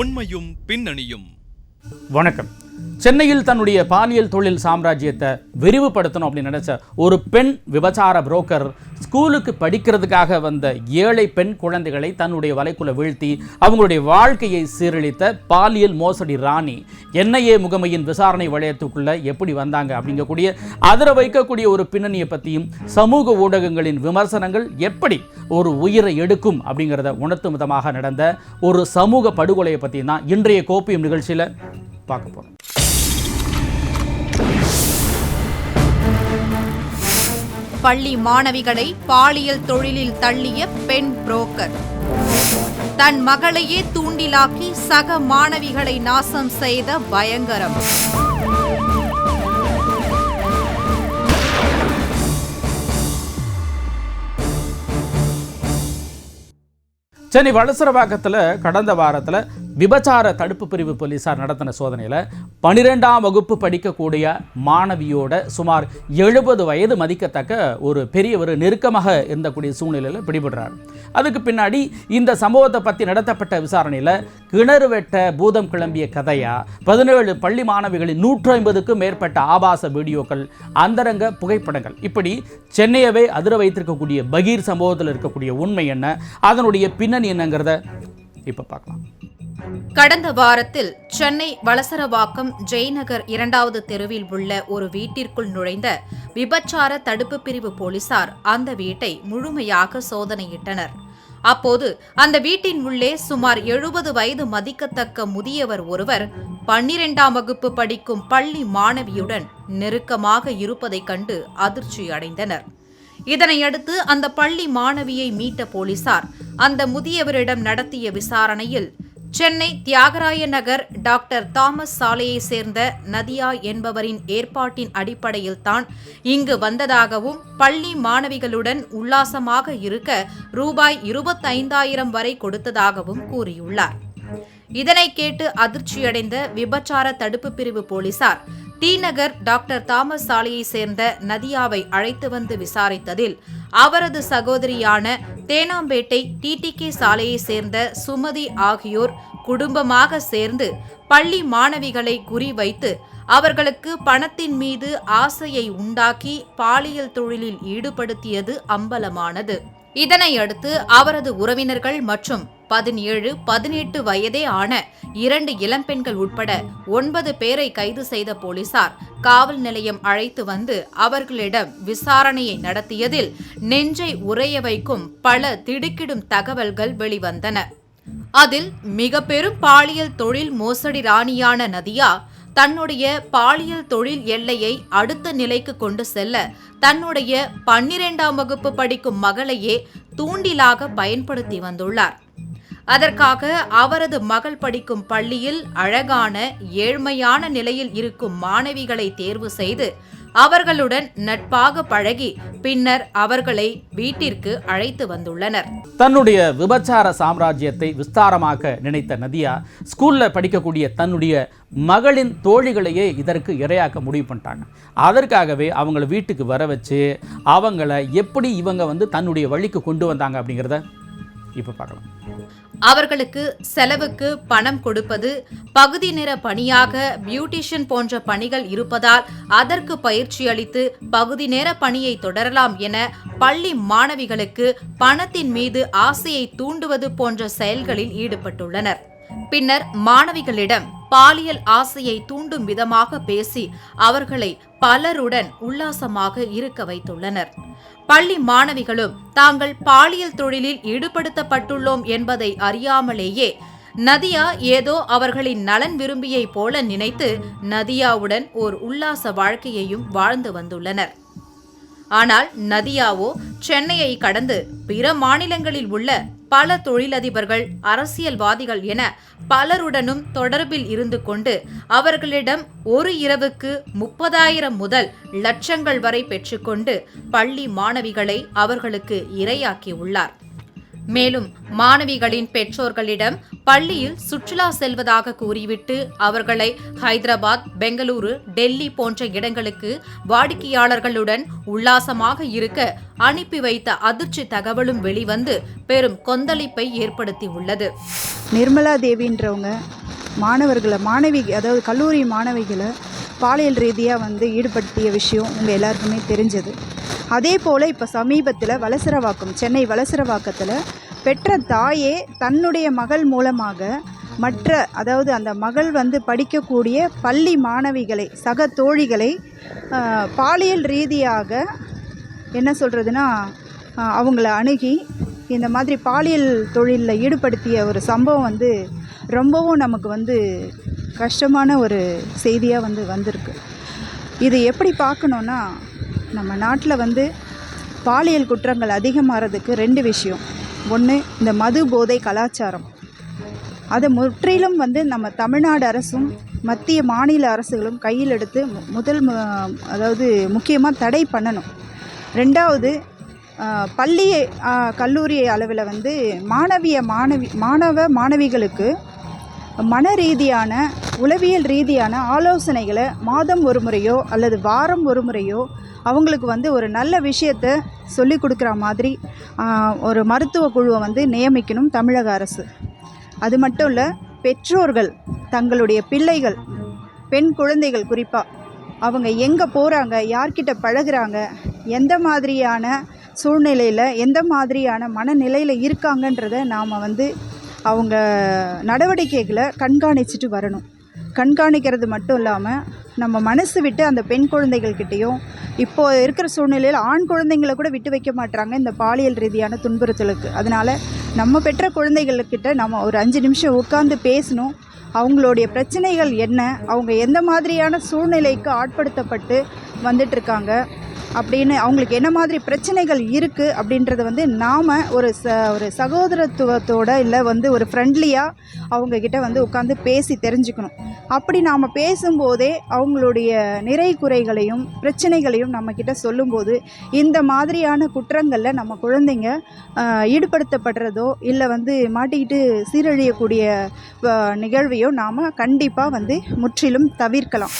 உண்மையும் பின்னணியும். வணக்கம். சென்னையில் தன்னுடைய பாலியல் தொழில் சாம்ராஜ்யத்தை விரிவுபடுத்தணும் அப்படின்னு நினைச்ச ஒரு பெண் விபச்சார புரோக்கர் ஸ்கூலுக்கு படிக்கிறதுக்காக வந்த ஏழை பெண் குழந்தைகளை தன்னுடைய வலைக்குள்ள வீழ்த்தி அவங்களுடைய வாழ்க்கையை சீரழித்த பாலியல் மோசடி ராணி என்ஐஏ முகமையின் விசாரணை வளையத்துக்குள்ள எப்படி வந்தாங்க அப்படிங்கக்கூடிய அதிர வைக்கக்கூடிய ஒரு பின்னணியை பற்றியும் சமூக ஊடகங்களின் விமர்சனங்கள் எப்படி ஒரு உயிரை எடுக்கும் அப்படிங்கிறத உணர்த்தும் விதமாக நடந்த ஒரு சமூக படுகொலையை பற்றி தான் இன்றைய கோப்பியம் நிகழ்ச்சியில் பார்க்க போகிறோம் பள்ளி மாணவிகளை பாலியல் தொழிலில் தள்ளிய பெண் புரோக்கர். தன் மகளையே தூண்டிலாக்கி சக மாணவிகளை நாசம் செய்த பயங்கரம். சென்னை வளசரவாக்கத்தில் கடந்த வாரத்தில் விபச்சார தடுப்பு பிரிவு போலீசார் நடத்தின சோதனையில் பனிரெண்டாம் வகுப்பு படிக்கக்கூடிய மாணவியோட சுமார் எழுபது வயது மதிக்கத்தக்க ஒரு பெரியவர் நெருக்கமாக இருந்தக்கூடிய சூழ்நிலையில் பிடிபடுறார். அதுக்கு பின்னாடி இந்த சம்பவத்தை பற்றி நடத்தப்பட்ட விசாரணையில் கிணறு வெட்ட பூதம் கிளம்பிய கதையா பதினேழு பள்ளி மாணவிகளின் நூற்று ஐம்பதுக்கும் மேற்பட்ட ஆபாச வீடியோக்கள் அந்தரங்க புகைப்படங்கள். இப்படி சென்னையவே அதிர வைத்திருக்கக்கூடிய பகீர் சம்பவத்தில் இருக்கக்கூடிய உண்மை என்ன அதனுடைய பின்னணி என்னங்கிறத இப்போ பார்க்கலாம். கடந்த வாரத்தில் சென்னை வளசரவாக்கம் ஜெய்நகர் இரண்டாவது தெருவில் உள்ள ஒரு வீட்டிற்குள் நுழைந்த விபச்சார தடுப்பு பிரிவு போலீசார் அந்த வீட்டை முழுமையாக சோதனையிட்டனர். அப்போது அந்த வீட்டின் உள்ளே சுமார் எழுபது வயது மதிக்கத்தக்க முதியவர் ஒருவர் பன்னிரெண்டாம் வகுப்பு படிக்கும் பள்ளி மாணவியுடன் நெருக்கமாக இருப்பதைக் கண்டு அதிர்ச்சி அடைந்தனர். இதனையடுத்து அந்த பள்ளி மாணவியை மீட்ட போலீசார் அந்த முதியவரிடம் நடத்திய விசாரணையில் சென்னை தியாகராய நகர் டாக்டர் தாமஸ் சாலையை சேர்ந்த நதியா என்பவரின் ஏற்பாட்டின் அடிப்படையில் தான் இங்கு வந்ததாகவும் பள்ளி மாணவிகளுடன் உல்லாசமாக இருக்க ரூபாய் இருபத்தைந்தாயிரம் வரை கொடுத்ததாகவும் கூறியுள்ளார். இதனை கேட்டு அதிர்ச்சியடைந்த விபச்சார தடுப்பு பிரிவு போலீசார் டி நகர் டாக்டர் தாமஸ் சாலையை சேர்ந்த நதியாவை அழைத்து வந்து விசாரித்ததில் அவரது சகோதரியான தேனாம்பேட்டை டிடிகே சாலையை சேர்ந்த சுமதி ஆகியோர் குடும்பமாக சேர்ந்து பள்ளி மாணவிகளை குறிவைத்து அவர்களுக்கு பணத்தின் மீது ஆசையை உண்டாக்கி பாலியல் தொழிலில் ஈடுபடுத்தியது அம்பலமானது. இதனையடுத்து அவரது உறவினர்கள் மற்றும் பதினேழு பதினெட்டு வயதே ஆன இரண்டு இளம்பெண்கள் உட்பட ஒன்பது பேரை கைது செய்த போலீசார் காவல் நிலையம் அழைத்து வந்து அவர்களிடம் விசாரணையை நடத்தியதில் நெஞ்சை உறைய வைக்கும் பல திடுக்கிடும் தகவல்கள் வெளிவந்தன. அதில் மிக பெரும் பாலியல் தொழில் மோசடி ராணியான நதியா தன்னுடைய பாலியல் தொழில் எல்லையை அடுத்த நிலைக்கு கொண்டு செல்ல தன்னுடைய பன்னிரெண்டாம் வகுப்பு படிக்கும் மகளையே தூண்டிலாக பயன்படுத்தி வந்துள்ளார். அதற்காக அவரது மகள் படிக்கும் பள்ளியில் அழகான ஏழ்மையான நிலையில் இருக்கும் மாணவிகளை தேர்வு செய்து அவர்களுடன் நட்பாக பழகி பின்னர் அவர்களை வீட்டிற்கு அழைத்து வந்துள்ளனர். தன்னுடைய விபச்சார சாம்ராஜ்யத்தை விஸ்தாரமாக்க நினைத்த நதியா ஸ்கூல்ல படிக்கக்கூடிய தன்னுடைய மகளின் தோழிகளையே இதற்கு இரையாக்க முடிவு பண்ணிட்டாங்க. அதற்காகவே அவங்கள வீட்டுக்கு வர வச்சு அவங்கள எப்படி இவங்க வந்து தன்னுடைய வழிக்கு கொண்டு வந்தாங்க அப்படிங்கிறத இப்போ பார்க்கலாம். அவர்களுக்கு செலவுக்கு பணம் கொடுப்பது பகுதி நேர பணியாக பியூட்டிஷியன் போன்ற பணிகள் இருப்பதால் அதற்கு பயிற்சி அளித்து பகுதி நேர பணியை தொடரலாம் என பள்ளி மாணவிகளுக்கு பணத்தின் மீது ஆசையை தூண்டுவது போன்ற செயல்களில் ஈடுபட்டுள்ளனர். பின்னர் மாணவிகளிடம் பாலியல் ஆசையை தூண்டும் விதமாக பேசி அவர்களை பலருடன் உல்லாசமாக இருக்க வைத்துள்ளனர். பள்ளி மாணவிகளும் தாங்கள் பாலியல் தொழிலில் ஈடுபடுத்தப்பட்டுள்ளோம் என்பதை அறியாமலேயே நதியா ஏதோ அவர்களின் நலன் விரும்பியைப் போல நினைத்து நதியாவுடன் ஓர் உல்லாச வாழ்க்கையையும் வாழ்ந்து வந்துள்ளனர். ஆனால் நதியாவோ சென்னையை கடந்து பிற மாநிலங்களில் உள்ள பல தொழிலதிபர்கள் அரசியல்வாதிகள் என பலருடனும் தொடர்பில் இருந்து கொண்டு அவர்களிடம் ஒரு இரவுக்கு முப்பதாயிரம் முதல் லட்சங்கள் வரை பெற்றுக்கொண்டு பள்ளி மாணவிகளை அவர்களுக்கு இரையாக்கியுள்ளார். மேலும் மாணவிகளின் பெற்றோர்களிடம் பள்ளியில் சுற்றுலா செல்வதாக கூறிவிட்டு அவர்களை ஹைதராபாத் பெங்களூரு டெல்லி போன்ற இடங்களுக்கு வாடிக்கையாளர்களுடன் உல்லாசமாக இருக்க அனுப்பி வைத்த அதிர்ச்சி தகவலும் வெளிவந்து பெரும் கொந்தளிப்பை ஏற்படுத்தியுள்ளது. நிர்மலா தேவின்றவங்க மாணவர்களை மாணவி அதாவது கல்லூரி மாணவிகளை பாலியல் ரீதியாக வந்து ஈடுபடுத்திய விஷயம் உங்கள் எல்லாருக்குமே தெரிஞ்சது. அதே போல் இப்போ சமீபத்தில் வலசரவாக்கம் சென்னை வலசரவாக்கத்தில் பெற்ற தாயே தன்னுடைய மகள் மூலமாக மற்ற அதாவது அந்த மகள் வந்து படிக்கக்கூடிய பள்ளி மாணவிகளை சக தோழிகளை பாலியல் ரீதியாக என்ன சொல்கிறதுனா அவங்கள அணுகி இந்த மாதிரி பாலியல் தொழிலில் ஈடுபடுத்திய ஒரு சம்பவம் வந்து ரொம்பவும் நமக்கு வந்து கஷ்டமான ஒரு செய்தியாக வந்து வந்திருக்கு. இது எப்படி பார்க்கணுன்னா நம்ம நாட்டில் வந்து பாலியல் குற்றங்கள் அதிகமாகிறதுக்கு ரெண்டு விஷயம். ஒன்று இந்த மது போதை கலாச்சாரம். அதை முற்றிலும் வந்து நம்ம தமிழ்நாடு அரசும் மத்திய மாநில அரசுகளும் கையில் எடுத்து முதல் அதாவது முக்கியமாக தடை பண்ணணும். ரெண்டாவது பள்ளி கல்லூரி அளவில் வந்து மாணவிய மாணவி மாணவ மாணவிகளுக்கு மன ரீதியான உளவியல் ரீதியான ஆலோசனைகளை மாதம் ஒரு முறையோ அல்லது வாரம் ஒரு முறையோ அவங்களுக்கு வந்து ஒரு நல்ல விஷயத்த சொல்லி கொடுக்குற மாதிரி ஒரு மருத்துவ குழுவை வந்து நியமிக்கணும் தமிழக அரசு. அது மட்டும் இல்லை பெற்றோர்கள் தங்களுடைய பிள்ளைகள் பெண் குழந்தைகள் குறிப்பாக அவங்க எங்கே போகிறாங்க யார்கிட்ட பழகுறாங்க எந்த மாதிரியான சூழ்நிலையில் எந்த மாதிரியான மனநிலையில் இருக்காங்கன்றத நாம் வந்து அவங்க நடவடிக்கைகளை கண்காணிச்சிட்டு வரணும். கண்காணிக்கிறது மட்டும் இல்லாமல் நம்ம மனசு விட்டு அந்த பெண் குழந்தைகள்கிட்டையும் இப்போ இருக்கிற சூழ்நிலையில் ஆண் குழந்தைங்களை கூட விட்டு வைக்க மாட்டாங்க இந்த பாலியல் ரீதியான துன்புறுத்தலுக்கு. அதனால் நம்ம பெற்ற குழந்தைகள்கிட்ட நம்ம ஒரு அஞ்சு நிமிஷம் உட்காந்து பேசணும். அவங்களுடைய பிரச்சனைகள் என்ன? அவங்க எந்த மாதிரியான சூழ்நிலைக்கு ஆட்படுத்தப்பட்டு வந்துட்டுருக்காங்க அப்படின்னு அவங்களுக்கு என்ன மாதிரி பிரச்சனைகள் இருக்குது அப்படின்றத வந்து நாம் ஒரு ச ஒரு சகோதரத்துவத்தோட இல்லை வந்து ஒரு ஃப்ரெண்ட்லியாக அவங்கக்கிட்ட வந்து உட்காந்து பேசி தெரிஞ்சுக்கணும். அப்படி நாம் பேசும்போதே அவங்களுடைய நிறை குறைகளையும் பிரச்சனைகளையும் நம்மக்கிட்ட சொல்லும்போது இந்த மாதிரியான குற்றங்களில் நம்ம குழந்தைங்க ஈடுபடுத்தப்படுறதோ இல்லை வந்து மாட்டிக்கிட்டு சீரழியக்கூடிய நிகழ்வையோ நாம் கண்டிப்பாக வந்து முற்றிலும் தவிர்க்கலாம்.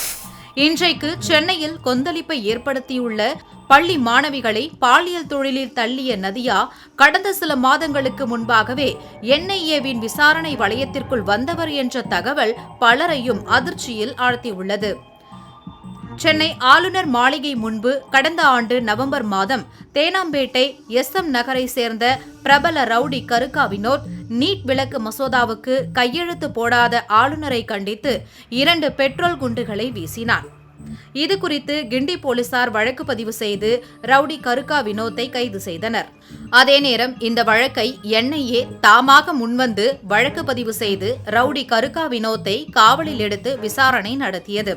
இன்றைக்கு சென்னையில் கொந்தளிப்பை ஏற்படுத்தியுள்ள பள்ளி மாணவிகளை பாலியல் தொழிலில் தள்ளிய நதியா கடந்த சில மாதங்களுக்கு முன்பாகவே என்ஐஏவின் விசாரணை வளையத்திற்குள் வந்தவர் என்ற தகவல் பலரையும் அதிர்ச்சியில் ஆழ்த்தியுள்ளது. சென்னை ஆளுநர் மாளிகை முன்பு கடந்த ஆண்டு நவம்பர் மாதம் தேனாம்பேட்டை எஸ் எம் நகரை சேர்ந்த பிரபல ரவுடி கருக்கா வினோத் நீட் விளக்கு மசோதாவுக்கு கையெழுத்து போடாத ஆளுநரை கண்டித்து இரண்டு பெட்ரோல் குண்டுகளை வீசினார். இது குறித்து கிண்டி போலீசார் வழக்கு பதிவு செய்து ரவுடி கருக்கா வினோத்தை கைது செய்தனர். அதே நேரம் இந்த வழக்கை என்ஐஏ தாமாக முன்வந்து வழக்கு பதிவு செய்து ரவுடி கருக்கா வினோத்தை காவலில் எடுத்து விசாரணை நடத்தியது.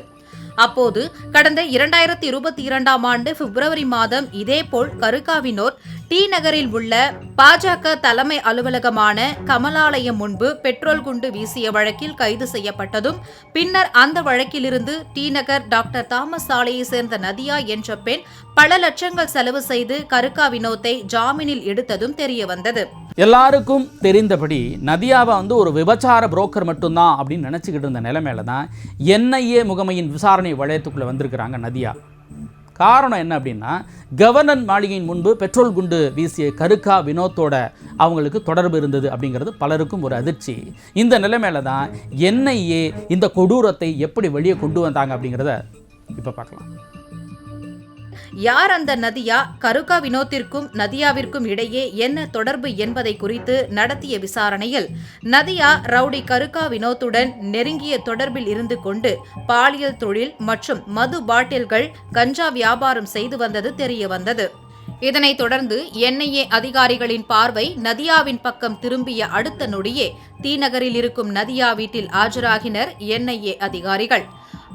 அப்போது கடந்த இரண்டாயிரத்தி இருபத்தி இரண்டாம் ஆண்டு பிப்ரவரி மாதம் இதேபோல் கருக்காவினோர் டி நகரில் உள்ள பாஜக தலைமை அலுவலகமான கமலாலயம் முன்பு பெட்ரோல் குண்டு வீசிய வழக்கில் கைது செய்யப்பட்டதும் பின்னர் அந்த வழக்கிலிருந்து டி நகர் டாக்டர் தாமஸ் சாலையை சேர்ந்த நதியா என்ற பெண் பல லட்சங்கள் செலவு செய்து கருக்கா வினோத்தை ஜாமீனில் எடுத்ததும் தெரியவந்தது. எல்லாருக்கும் தெரிந்தபடி நதியாவை வந்து ஒரு விபச்சார புரோக்கர் மட்டும்தான் அப்படின்னு நினச்சிக்கிட்டு இருந்த நிலைமையில தான் என்ஐஏ முகமையின் விசாரணை வளையத்துக்குள்ளே வந்திருக்கிறாங்க நதியா. காரணம் என்ன அப்படின்னா கவர்னர் மாளிகையின் முன்பு பெட்ரோல் குண்டு வீசிய கருக்கா வினோத்தோட அவங்களுக்கு தொடர்பு இருந்தது அப்படிங்கிறது பலருக்கும் ஒரு அதிர்ச்சி. இந்த நிலைமையில தான் என்ஐஏ இந்த கொடூரத்தை எப்படி வெளியே கொண்டு வந்தாங்க அப்படிங்கிறத இப்போ பார்க்கலாம். யார் அந்த நதியா? கருக்கா வினோத்திற்கும் நதியாவிற்கும் இடையே என்ன தொடர்பு என்பதை குறித்து நடத்திய விசாரணையில் நதியா ரவுடி கருக்கா வினோத்துடன் நெருங்கிய தொடர்பில் இருந்து கொண்டு பாலியல் தொழில் மற்றும் மது பாட்டில்கள் கஞ்சா வியாபாரம் செய்து வந்தது தெரியவந்தது இதனைத் தொடர்ந்து என்ஐஏ அதிகாரிகளின் பார்வை நதியாவின் பக்கம் திரும்பிய அடுத்த நொடியே தீநகரில் இருக்கும் நதியா வீட்டில் ஆஜராகினர் என்ஐஏ அதிகாரிகள்.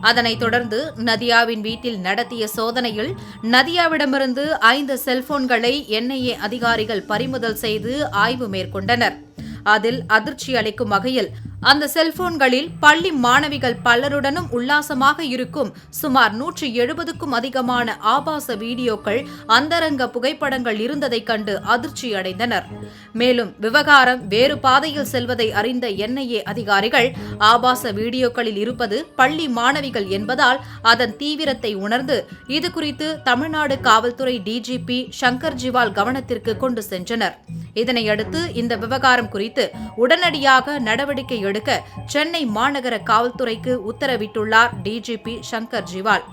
அதனைத் தொடர்ந்து நதியாவின் வீட்டில் நடத்திய சோதனையில் நதியாவிடமிருந்து ஐந்து செல்போன்களை என்ஐஏ அதிகாரிகள் பறிமுதல் செய்து ஆய்வு மேற்கொண்டனர். அதில் அதிர்ச்சி அளிக்கும் வகையில் அந்த செல்போன்களில் பள்ளி மாணவிகள் பலருடனும் உல்லாசமாக இருக்கும் சுமார் நூற்றி எழுபதுக்கும் அதிகமான ஆபாச வீடியோக்கள் அந்தரங்க புகைப்படங்கள் இருந்ததைக் கண்டு அதிர்ச்சி அடைந்தனர் மேலும் விவகாரம் வேறு பாதையில் செல்வதை அறிந்த என்ஐஏ அதிகாரிகள் ஆபாச வீடியோக்களில் இருப்பது பள்ளி மாணவிகள் என்பதால் அதன் தீவிரத்தை உணர்ந்து இது குறித்து தமிழ்நாடு காவல்துறை டிஜிபி சங்கர் ஜிவால் கவனத்திற்கு கொண்டு சென்றனர். இதனையடுத்து இந்த விவகாரம் குறித்து உடனடியாக நடவடிக்கை எடுக்க சென்னை மாநகர காவல்துறைக்கு உத்தரவிட்டுள்ளார் டிஜிபி சங்கர் ஜிவால்.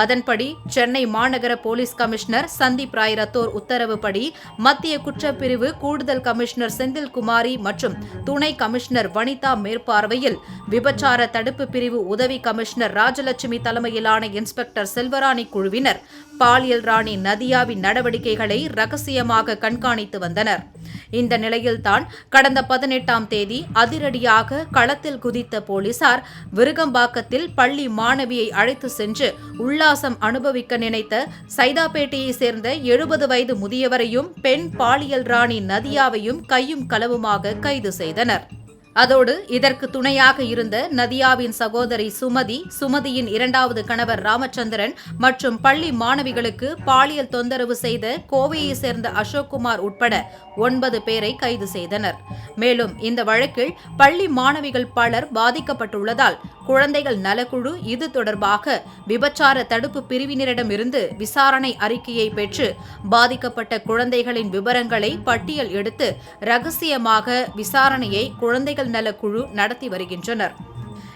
அதன்படி சென்னை மாநகர போலீஸ் கமிஷனர் சந்தீப் ராய் ரத்தோர் உத்தரவுப்படி மத்திய குற்றப்பிரிவு கூடுதல் கமிஷனர் செந்தில்குமாரி மற்றும் துணை கமிஷனர் வனிதா மேற்பார்வையில் விபச்சார தடுப்பு பிரிவு உதவி கமிஷனர் ராஜலட்சுமி தலைமையிலான இன்ஸ்பெக்டர் செல்வராணி குழுவினர் பாலியல் ராணி நதியாவின் நடவடிக்கைகளை ரகசியமாக கண்காணித்து வந்தனர். இந்த நிலையில்தான் கடந்த பதினெட்டாம் தேதி அதிரடியாக களத்தில் குதித்த போலீசார் விருகம்பாக்கத்தில் பள்ளி மாணவியை அழைத்து சென்று உல்லாசம் அனுபவிக்க நினைத்த சைதாப்பேட்டையை சேர்ந்த எழுபது வயது முதியவரையும் பெண் பாலியல் ராணி நதியாவையும் கையும் களவுமாக கைது செய்தனர். அதோடு இதற்கு துணையாக இருந்த நதியாவின் சகோதரி சுமதி சுமதியின் இரண்டாவது கணவர் ராமச்சந்திரன் மற்றும் பள்ளி மாணவிகளுக்கு பாலியல் தொந்தரவு செய்த கோவையை சேர்ந்த அசோக்குமார் உட்பட ஒன்பது பேரை கைது செய்தனர். மேலும் இந்த வழக்கில் பள்ளி மாணவிகள் பலர் பாதிக்கப்பட்டுள்ளதால் குழந்தைகள் நலக்குழு இது தொடர்பாக விபச்சார தடுப்பு பிரிவினரிடமிருந்து விசாரணை அறிக்கையை பெற்று பாதிக்கப்பட்ட குழந்தைகளின் விவரங்களை பட்டியல் எடுத்து ரகசியமாக விசாரணையை குழந்தைகள் நலக்குழு நடத்தி வருகின்றனர்.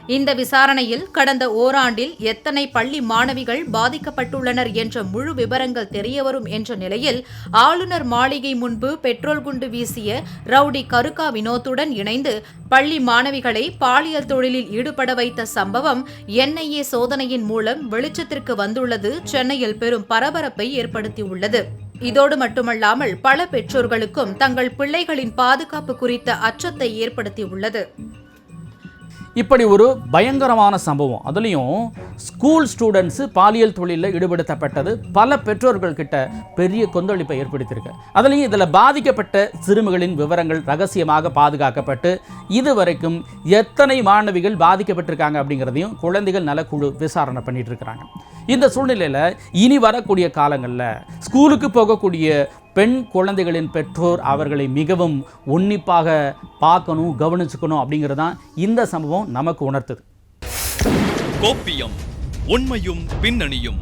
இந்த விசாரணையில் கடந்த ஓராண்டில் எத்தனை பள்ளி மாணவிகள் பாதிக்கப்பட்டுள்ளனர் என்ற முழு விவரங்கள் தெரியவரும் என்ற நிலையில் ஆளுநர் மாளிகை முன்பு பெட்ரோல் குண்டு வீசிய ரவுடி கருக்கா வினோத்துடன் இணைந்து பள்ளி மாணவிகளை பாலியல் தொழிலில் ஈடுபட வைத்த சம்பவம் என்ஐஏ சோதனையின் மூலம் வெளிச்சத்திற்கு வந்துள்ளது. சென்னையில் பெரும் பரபரப்பை ஏற்படுத்தியுள்ளது. இதோடு மட்டுமல்லாமல் பல பெற்றோர்களுக்கும் தங்கள் பிள்ளைகளின் பாதுகாப்பு குறித்த அச்சத்தை ஏற்படுத்தியுள்ளது. இப்படி ஒரு பயங்கரமான சம்பவம். அதுலேயும் ஸ்கூல் ஸ்டூடெண்ட்ஸு பாலியல் தொழிலில் ஈடுபடுத்தப்பட்டது. பல பெற்றோர்கள்கிட்ட பெரிய கொந்தளிப்பை ஏற்படுத்தியிருக்கு. அதுலேயும் இதில் பாதிக்கப்பட்ட சிறுமிகளின் விவரங்கள் ரகசியமாக பாதுகாக்கப்பட்டு இதுவரைக்கும் எத்தனை மாணவிகள் பாதிக்கப்பட்டிருக்காங்க அப்படிங்கிறதையும் குழந்தைகள் நலக்குழு விசாரணை பண்ணிட்டு இருக்கிறாங்க. இந்த சூழ்நிலையில் இனி வரக்கூடிய காலங்களில் ஸ்கூலுக்கு போகக்கூடிய பெண் குழந்தைகளின் பெற்றோர் அவர்களை மிகவும் உன்னிப்பாக பார்க்கணும் கவனிச்சுக்கணும் அப்படிங்கிறது தான் இந்த சம்பவம் நமக்கு உணர்த்துது. கோப்பியம் உண்மையும் பின்னணியும்.